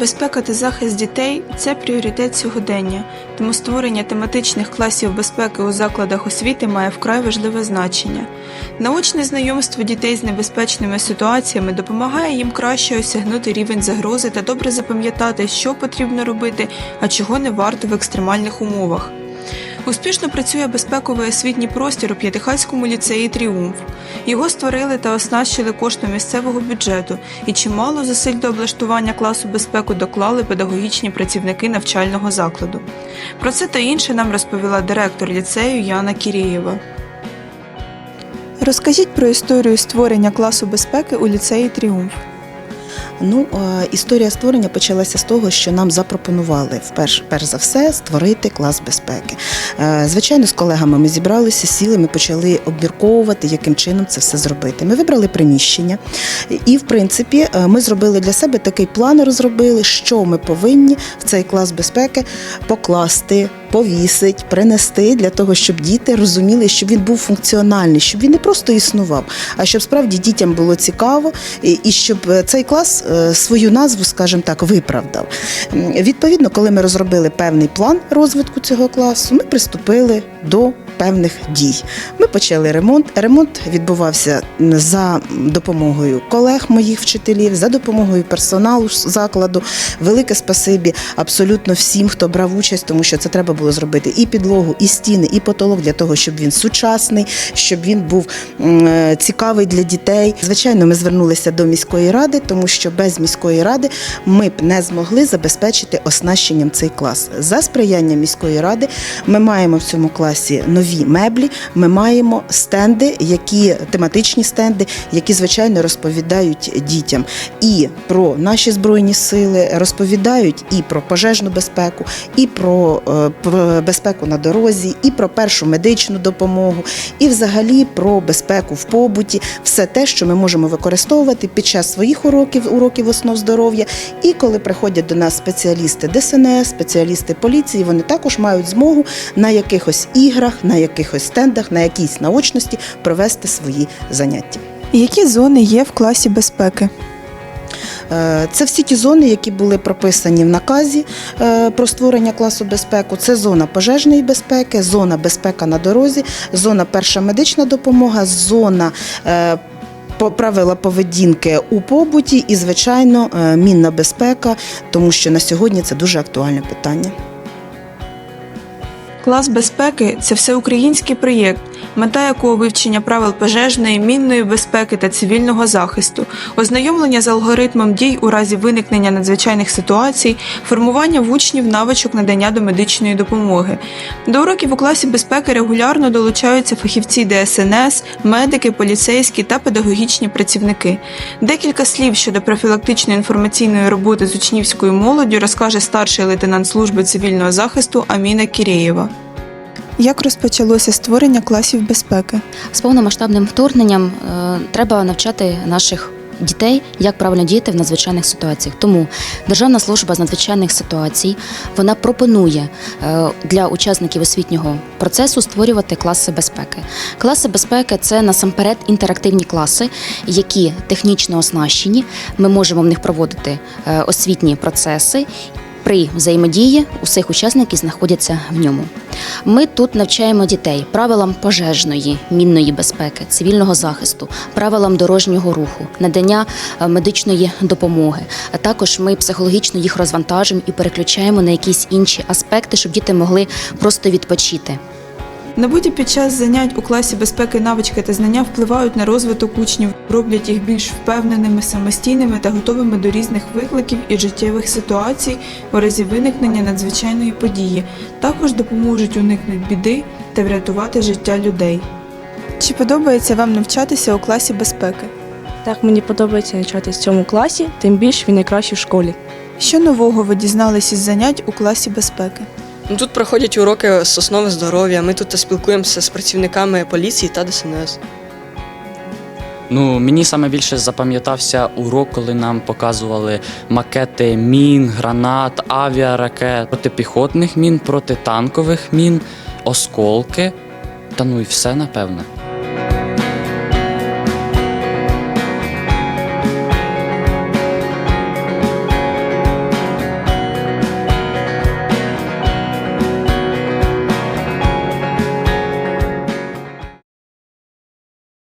Безпека та захист дітей це пріоритет сьогодення, тому створення тематичних класів безпеки у закладах освіти має вкрай важливе значення. Научне знайомство дітей з небезпечними ситуаціями допомагає їм краще осягнути рівень загрози та добре запам'ятати, що потрібно робити, а чого не варто в екстремальних умовах. Успішно працює безпековий освітній простір у П'ятихатському ліцеї Тріумф. Його створили та оснащили коштом місцевого бюджету, і чимало зусиль до облаштування класу безпеку доклали педагогічні працівники навчального закладу. Про це та інше нам розповіла директор ліцею Яна Кірєєва. Розкажіть про історію створення класу безпеки у ліцеї Тріумф. Ну, е, історія створення почалася з того, що нам запропонували вперше, перш за все створити клас безпеки. Е, Звичайно, з колегами ми зібралися, сіли, ми почали обмірковувати, яким чином це все зробити. Ми вибрали приміщення, і, в принципі, е, ми зробили для себе такий план, розробили, що ми повинні в цей клас безпеки покласти. Повісить, принести для того, щоб діти розуміли, щоб він був функціональний, щоб він не просто існував, а щоб справді дітям було цікаво, і, щоб е, цей клас е, свою назву, скажімо так, виправдав. Відповідно, коли ми розробили певний план розвитку цього класу, ми приступили до певних дій. Ми почали ремонт. Ремонт відбувався за допомогою колег моїх вчителів, за допомогою персоналу закладу. Велике спасибі абсолютно всім, хто брав участь, тому що це треба було зробити і підлогу, і стіни, і потолок для того, щоб він сучасний, щоб він був е, цікавий для дітей. Звичайно, ми звернулися до міської ради, тому що без міської ради ми б не змогли забезпечити оснащенням цей клас. За сприяння міської ради ми маємо в цьому класі нові меблі. Ми маємо стенди, які тематичні стенди, які звичайно розповідають дітям і про наші збройні сили, розповідають і про пожежну безпеку, і про е, безпеку на дорозі, і про першу медичну допомогу, і взагалі про безпеку в побуті, все те, що ми можемо використовувати під час своїх уроків, уроків основ здоров'я. І коли приходять до нас спеціалісти ДСНС, спеціалісти поліції, вони також мають змогу на якихось іграх, на якихось стендах, на якійсь наочності провести свої заняття. Які зони є в класі безпеки? Е, Це всі ті зони, які були прописані в наказі е, про створення класу безпеку. Це зона пожежної безпеки, зона безпека на дорозі, зона перша медична допомога, зона. е, Правила поведінки у побуті і, звичайно, мінна безпека, тому що на сьогодні це дуже актуальне питання. Клас безпеки це всеукраїнський проєкт, мета якого вивчення правил пожежної, мінної безпеки та цивільного захисту, ознайомлення з алгоритмом дій у разі виникнення надзвичайних ситуацій, формування в учнів навичок надання до медичної допомоги. До уроків у класі безпеки регулярно долучаються фахівці ДСНС, медики, поліцейські та педагогічні працівники. Декілька слів щодо профілактичної інформаційної роботи з учнівською молоддю розкаже старший лейтенант служби цивільного захисту Аміна Кірєєва. Як розпочалося створення класів безпеки? З повномасштабним вторгненням е, треба навчати наших дітей, як правильно діяти в надзвичайних ситуаціях. Тому Державна служба з надзвичайних ситуацій вона пропонує е, для учасників освітнього процесу створювати класи безпеки. Класи безпеки це насамперед інтерактивні класи, які технічно оснащені. Ми можемо в них проводити е, освітні процеси. При взаємодії усіх учасників знаходяться в ньому. Ми тут навчаємо дітей правилам пожежної, мінної безпеки, цивільного захисту, правилам дорожнього руху, надання е, медичної допомоги. А також ми психологічно їх розвантажуємо і переключаємо на якісь інші аспекти, щоб діти могли просто відпочити. Набуті під час занять у класі безпеки навички та знання впливають на розвиток учнів, роблять їх більш впевненими, самостійними та готовими до різних викликів і життєвих ситуацій у разі виникнення надзвичайної події. Також допоможуть уникнути біди та врятувати життя людей. Чи подобається вам навчатися у класі безпеки? Так мені подобається навчатися в цьому класі, тим більше він найкращий в школі. Що нового ви дізналися із занять у класі безпеки? Ну, Тут проходять уроки з основи здоров'я. Ми тут спілкуємося з працівниками поліції та ДСНС. Ну, мені саме більше запам'ятався урок, коли нам показували макети мін, гранат, авіаракет, протипіхотних мін, протитанкових мін, осколки. Та ну і все напевне.